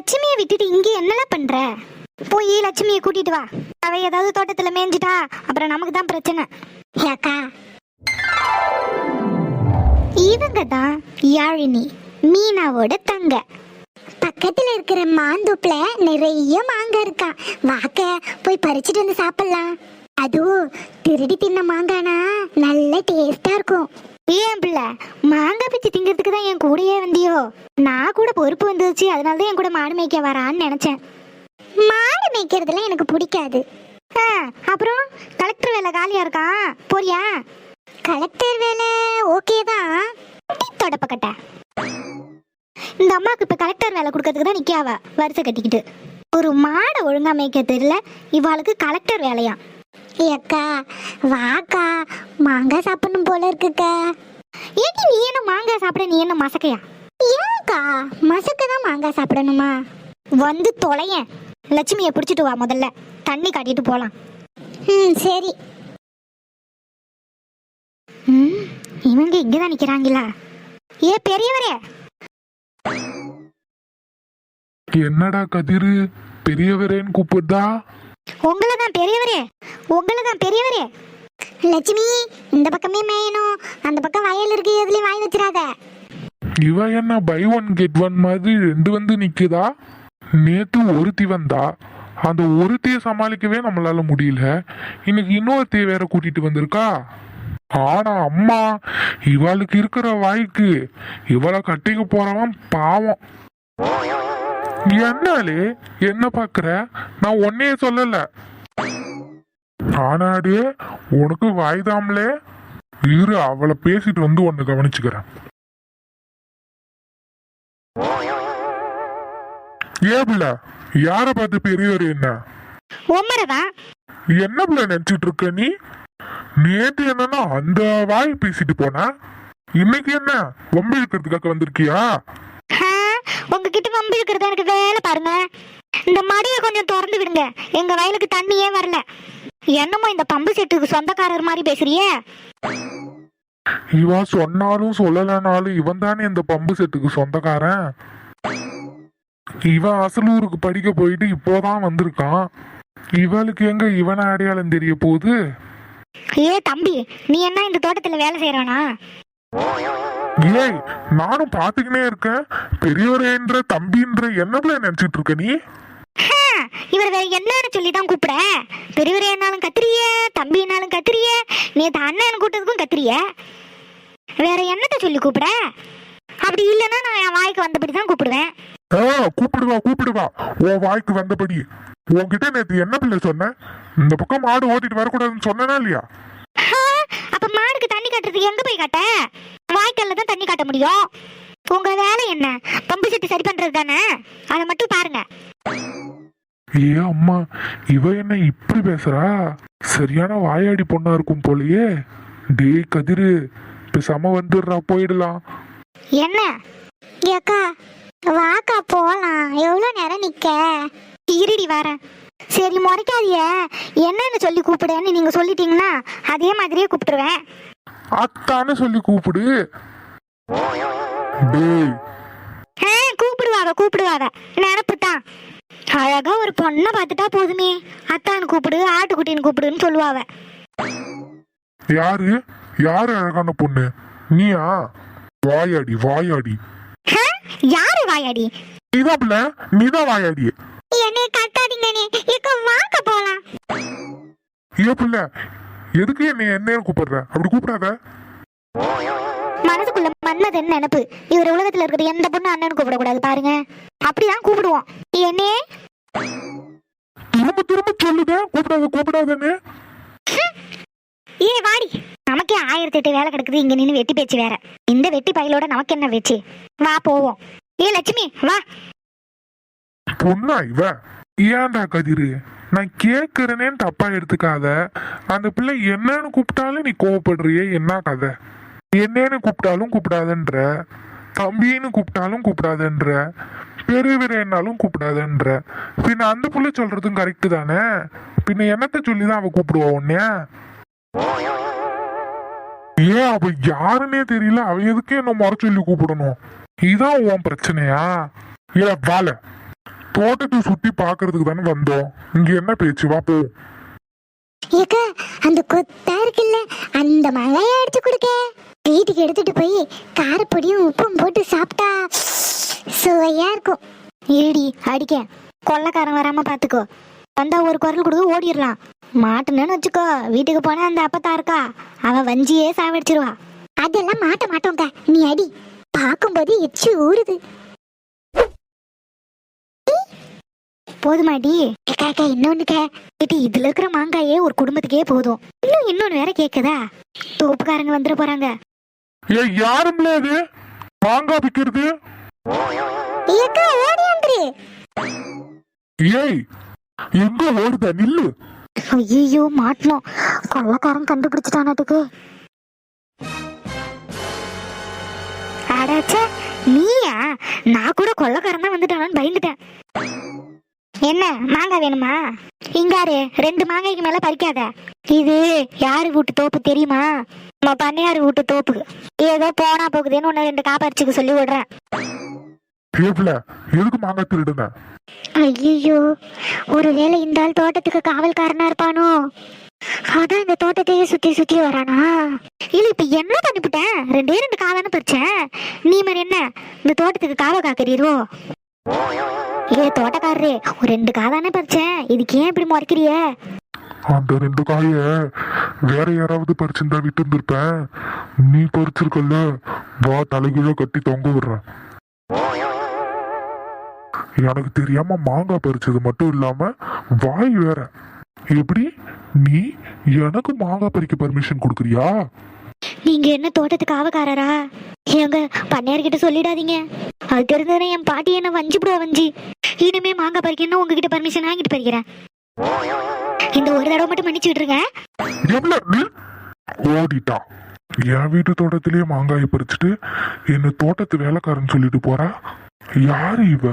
லட்சுமியை விட்டுட்டு இங்க என்னெல்லாம் பண்ற? போய் லட்சுமியை கூட்டிட்டு வா. அவ ஏதாவது தோட்டத்துல மேய்ஞ்சிட்டா அப்புறம் நமக்கு தான் பிரச்சனை. ஏக்கா இவங்க தான் யாழினி மீனாவோட தங்க. பக்கத்துல இருக்கிற மாந்தோப்புல நிறைய மாங்காய் இருக்கா. வாக்க போய் பறிச்சுட்டு வந்து சாப்பிடலாம். அதுவும் திருடி தின்ன மாங்கானா? நல்ல டேஸ்டா இருக்கும். ஏன் பிள்ளை? மாங்காய் பிச்சு திங்கிறதுக்கு தான் என் கூடயே வந்தியோ? நான் கூட பொறுப்பு வந்துச்சு அதனால தான் என் கூட மாடு மேய்க்க வரான்னு நினைச்சேன். மாடு மேய்க்கிறதுலாம் எனக்கு பிடிக்காது. ஆ, அப்புறம் கலெக்டர் வேலை காலியா இருக்கா? போறியா? கலெக்டர் வேலை ஓகே தான். தொடப்பக்கட்ட இந்த அம்மாவுக்கு இப்ப கலெக்டர் வேலை கொடுக்கறதுக்கு தான் நிக்காவ வரிசை கட்டிக்கிட்டு. ஒரு மாடை ஒழுங்கா மேய்க்க தெரியல இவாளுக்கு கலெக்டர் வேலையான் ஏக்கா வாக்கா மாங்காய் சாப்பிடணும் போல இருக்குக்கா. ஏடி நீ என்ன மாங்காய் சாப்பிட நீ என்ன மசக்கையா? ஏன்க்கா மசக்க தான் மாங்காய் சாப்பிடணுமா? வந்து தொலையேன் லட்சுமியை பிடிச்சிட்டு வா முதல்ல. தண்ணி காட்டிட்டு போலாம். ம் சரி. ம் இவங்க இங்கதான் நிக்கிறாங்களா? ஏ பெரியவரே. என்னடா கதிரு? பெரியவரேன்னு கூப்பிடுதா? உங்களை தான் பெரியவரே. உங்களை தான் பெரியவரே. லட்சுமி இந்த பக்கமே மேயணும். அந்த பக்கம் வயல் இருக்கு எதுலயும் வாய் வச்சிடாத இவ என்ன பை ஒன் கெட் ஒன் மாதிரி ரெண்டு வந்து நிக்குதா? நேத்து ஒருத்தி வந்தா. அந்த ஒருத்திய சமாளிக்கவே நம்மளால முடியல. இன்னைக்கு இன்னொருத்திய வேற கூட்டிட்டு வந்திருக்கா? ஆனா அம்மா இவளுக்கு இருக்கிற வாய்க்கு இவளை கட்டிக்க போறவன் பாவம். என்னாலே என்ன பாக்குற? நான் ஒன்னே சொல்லல. ஆனாடு உனக்கு வாய்தாமலே இரு அவளை பேசிட்டு வந்து உன்னை கவனிச்சுக்கிறேன். ஏன் பிள்ள யார பார்த்து பெரியவர் என்ன? என்ன பிள்ளை நினைச்சிட்டு இருக்க நீ? நேத்து என்னன்னா அந்த வாய் பேசிட்டு போன. இன்னைக்கு என்ன? வம்பு இழுக்கிறதுக்காக வந்திருக்கியா? உங்ககிட்ட வம்பு இருக்கிறது எனக்கு வேலை பாருங்க. இந்த மடியை கொஞ்சம் திறந்து விடுங்க. எங்க வயலுக்கு தண்ணியே வரல? என்னமோ இந்த பம்பு செட்டுக்கு சொந்தக்காரர் மாதிரி பேசுறியே. இவ சொன்னாலும் சொல்லலைனாலும் இவன் தானே இந்த பம்பு செட்டுக்கு சொந்தக்காரன்? இவன் அசலூருக்கு படிக்க போயிட்டு இப்போதான் வந்திருக்கான். இவளுக்கு எங்க இவன அடையாளம் தெரிய போகுது? ஏ தம்பி நீ என்ன இந்த தோட்டத்துல வேலை செய்யறானா? ஏய் நானும் பாத்துக்கினே இருக்கேன். பெரியவரேன்ற தம்பின்ற என்னதுல நினைச்சிட்டு இருக்க நீ இவர் வேற என்னன்னு சொல்லி தான் கூப்பிட பெரியவர் என்னாலும் கத்திரிய தம்பி என்னாலும் கத்திரிய நேத்து அண்ணன் கூட்டத்துக்கும் கத்திரிய வேற என்னத்த சொல்லி கூப்பிட அப்படி இல்லைன்னா நான் என் வாய்க்கு வந்தபடி தான் கூப்பிடுவேன். ஆ கூப்பிடுவா கூப்பிடுவா. உன் வாய்க்கு வந்தபடி. உன்கிட்ட நேத்து என்ன பிள்ளை சொன்ன? இந்த பக்கம் மாடு ஓட்டிட்டு வரக்கூடாதுன்னு சொன்னனா இல்லையா? அப்ப மாடுக்கு தண்ணி காட்டுறதுக்கு எங்க போய் காட்ட? வாய்க்கால்ல தான் தண்ணி காட்ட முடியும். உங்க வேலை என்ன? பம்பு செட்டு சரி பண்றது தானே? அதை மட்டும் பாருங்க. ஏ அம்மா இவ என்ன இப்படி பேசுறா? சரியான வாயாடி பொண்ணா இருக்கும் போலயே. டேய் கதிரு பேசாம வந்துடுறா போயிடலாம். என்ன? ஏக்கா வாக்கா போலாம். எவ்வளவு நேரம் நிக்க? இருடி வரேன் சரி முறைக்காதிய. என்னன்னு சொல்லி கூப்பிடுன்னு நீங்க சொல்லிட்டீங்கன்னா அதே மாதிரியே கூப்பிட்டுருவேன். அத்தான்னு சொல்லி கூப்பிடு. டேய். கூப்பிடுவாங்க கூப்பிடுவாங்க நினப்பு தான் அழகா ஒரு பொண்ணை பார்த்துட்டா போதுமே. அத்தான்னு கூப்பிடு ஆட்டுக்குட்டின்னு கூப்பிடுன்னு சொல்லுவாவ. யாரு? யாரு அழகான பொண்ணு? நீயா? வாயாடி வாயாடி. யாரு வாயாடி? நீதான் பிள்ளை நீதான் வாயாடி. என்னை கட்டாதீங்க நீ இக்க வாங்க போலாம். ஏ பிள்ளை எதுக்கு என்ன என்ன கூப்பிடுற? அப்படி கூப்பிடாத. மனசுக்குள்ள மன்மதன் நினைப்பு? இவர் உலகத்துல இருக்கிற எந்த பொண்ணு அண்ணன் கூப்பிடக்கூடாது பாருங்க. அப்படிதான் கூப்பிடுவோம். என்னே? திரும்ப திரும்ப சொல்லுத. கூப்பிடாத கூப்பிடாதன்னு. ஏ வாடி. நமக்கே ஆயிரத்தி எட்டு வேலை கிடக்குது. இங்க நின்னு வெட்டி பேச்சு வேற. இந்த வெட்டி பையலோட நமக்கு என்ன பேச்சு? வா போவோம். ஏ லட்சுமி வா. பொண்ணா இவ? ஏன்டா கதிரு? நான் கேட்குறேனேன்னு தப்பாக எடுத்துக்காத. அந்த பிள்ளை என்னன்னு கூப்பிட்டாலும் நீ கோவப்படுறியே என்ன கதை? என்னன்னு கூப்பிட்டாலும் கூப்பிடாதன்ற. தம்பின்னு கூப்பிட்டாலும் கூப்பிடாதன்ற. பெரியவரேனாலும் கூப்பிடாதன்ற. பின்ன அந்த புள்ள சொல்றதும் கரெக்டு தானே? பின்ன சொல்லி தான் அவ கூப்பிடுவா உன்னே ஏன் அவ யாருன்னே தெரியல அவ எதுக்கு என்ன முறை சொல்லி கூப்பிடணும்? இதான் உன் பிரச்சனையா? இல்ல வாழ தோட்டத்தை சுத்தி பாக்குறதுக்கு தானே வந்தோம். இங்க என்ன பேச்சு? வா போ. ஏக்கா அந்த கொத்தா இருக்குல்ல அந்த மழையை எடுத்து கொடுக்க. வீட்டுக்கு எடுத்துட்டு போய் காரப்பொடியும் உப்பும் போட்டு சாப்பிட்டா சுவையா இருக்கும். இருடி அடிக்க. கொள்ளைக்காரன் வராம பாத்துக்கோ. வந்தா ஒரு குரல் கொடுத்து ஓடிடலாம். மாட்டுனேன்னு வச்சுக்கோ வீட்டுக்கு போனா அந்த அப்பத்தா இருக்கா? அவன் வஞ்சியே சாவடிச்சிருவா. அதெல்லாம் மாட்ட மாட்டோங்க நீ அடி. பார்க்கும்போது எச்சு ஊறுது. போதுமாடி. அக்கா இன்னொன்னுக்க இதுல இருக்கிற மாங்காயே ஒரு குடும்பத்துக்கே போதும். இன்னும் இன்னொன்னு வேற கேக்குதா? தோப்புக்காரங்க வந்துட போறாங்க. ஏ யாரும்ல அது மாங்காய் விக்கிறது? ஏய் எங்க ஓடுத? நில்லு. ஐயோ மாட்டணும். கொள்ளக்காரன் கண்டுபிடிச்சிட்டானதுக்கு அடாச்சே நீயா? நான் கூட கொள்ளக்காரன் தான் வந்துட்டானு பயந்துட்டேன். என்ன மாங்காய் வேணுமா? இங்காரு ரெண்டு மாங்காய்க்கு மேல பறிக்காத. இது யாரு வீட்டு தோப்பு தெரியுமா? நம்ம பண்ணையாரு வீட்டு தோப்பு. ஏதோ போனா போகுதுன்னு ஒன்னு ரெண்டு காப்பரிச்சுக்க சொல்லி விடுறேன். ஏப்ல எதுக்கு மாங்காய் திருடுன? ஐயோ ஒருவேளை இந்த ஆள் தோட்டத்துக்கு காவல்காரனா இருப்பானோ? அதான் இந்த தோட்டத்தையே சுத்தி சுத்தி வரானா? இல்ல இப்ப என்ன பண்ணிவிட்டேன் ரெண்டே ரெண்டு காதானே பறிச்சேன். நீ மாதிரி என்ன இந்த தோட்டத்துக்கு காவல் காக்கிறீரோ? ஏ தோட்டக்காரரே ஒரு ரெண்டு காதானே பறிச்சேன்? இதுக்கு ஏன் இப்படி முறைக்கிறிய? அந்த ரெண்டு காய வேற யாராவது பறிச்சிருந்தா விட்டு இருந்திருப்பேன் நீ பறிச்சிருக்கல்ல வா தலைகீழ கட்டி தொங்க விடுறேன். எனக்கு தெரியாம மாங்காய் பறிச்சது மட்டும் இல்லாம வாய் வேற. எப்படி? நீ எனக்கு மாங்காய் பறிக்க பர்மிஷன் கொடுக்குறியா? நீங்க என்ன தோட்டத்துக்கு காவக்காரரா எங்க பண்ணையார்கிட்ட சொல்லிடாதீங்க. அது தெரிஞ்சதுன்னா என் பாட்டி என்ன வஞ்சி வஞ்சி. இனிமே மாங்காய் பறிக்கணும் உங்ககிட்ட பர்மிஷன் வாங்கிட்டு பறிக்கிறேன். இந்த ஒரு தடவை மட்டும் மன்னிச்சுட்டு விட்டுருங்க. எவ்வளோ என் வீட்டு தோட்டத்திலேயே மாங்காயை பறிச்சுட்டு என்ன தோட்டத்து வேலைக்காரன் சொல்லிட்டு போறா? யாரு இவ?